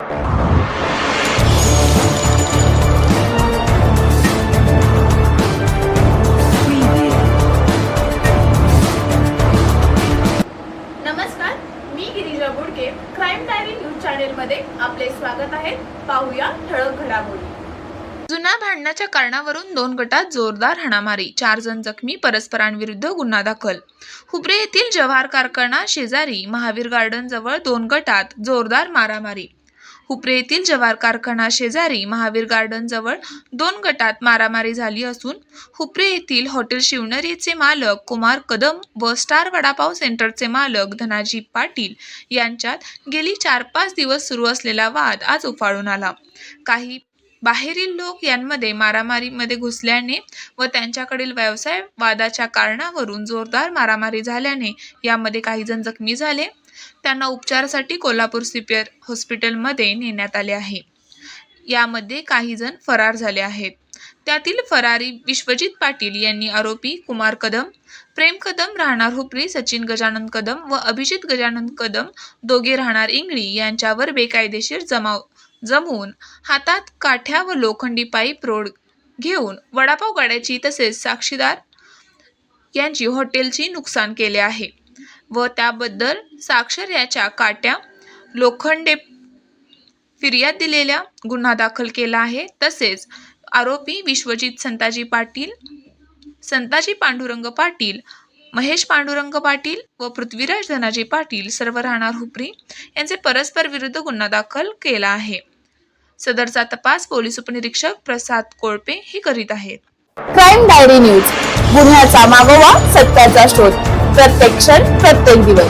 आपले स्वागत आहे. पाहूया ठळक घडामोडी. जुन्या भांडणाच्या कारणावरून दोन गटात जोरदार हाणामारी चार जण जखमी परस्परांविरुद्ध गुन्हा दाखल. हुबरे येथील जव्हार कारखाना शेजारी महावीर गार्डन जवळ दोन गटात जोरदार मारामारी. हुपरे येथील जव्हार कारखाना शेजारी महावीर गार्डन जवळ दोन गटात मारामारी झाली असून हुपरे येथील हॉटेल शिवनरीचे मालक कुमार कदम व स्टार वडापाव सेंटरचे मालक धनाजी पाटील यांच्यात गेली चार पाच दिवस सुरू असलेला वाद आज उफाळून आला. काही बाहेरील लोक यांमध्ये मारामारीमध्ये घुसल्याने व त्यांच्याकडील व्यवसाय वादाच्या कारणावरून जोरदार मारामारी झाल्याने यामध्ये काही जण जखमी झाले. त्यांना उपचारासाठी कोल्हापूर सीपीआर हॉस्पिटलमध्ये नेण्यात आले आहे. यामध्ये काही जण फरार झाले आहेत. त्यातील फरारी विश्वजित पाटील यांनी आरोपी कुमार कदम प्रेम कदम राहणार हुपरी सचिन गजानन कदम व अभिजित गजानन कदम दोघे राहणार इंगळी यांच्यावर बेकायदेशीर जमाव जमवून हातात काठ्या व लोखंडी पाईप रोड घेऊन वडापाव गाड्याची तसेच साक्षीदार यांची हॉटेलची नुकसान केले आहे. व त्याबद्दल साक्षर याच्या काट्या लोखंडे फिर्याद दिलेल्या गुन्हा दाखल केला आहे. तसेच आरोपी विश्वजित संताजी पाटील संताजी पांडुरंग पाटील महेश पांडुरंग पाटील व पृथ्वीराज धनाजी पाटील सर्व राहणार हुपरी यांचे परस्पर विरुद्ध गुन्हा दाखल केला आहे. सदरचा तपास पोलीस उपनिरीक्षक प्रसाद कोळपे हे करीत आहेत. Crime diary news. गुन्ह्याचा मागोवा सत्याचा शोध. प्रत्येक क्षण प्रत्येक दिवस.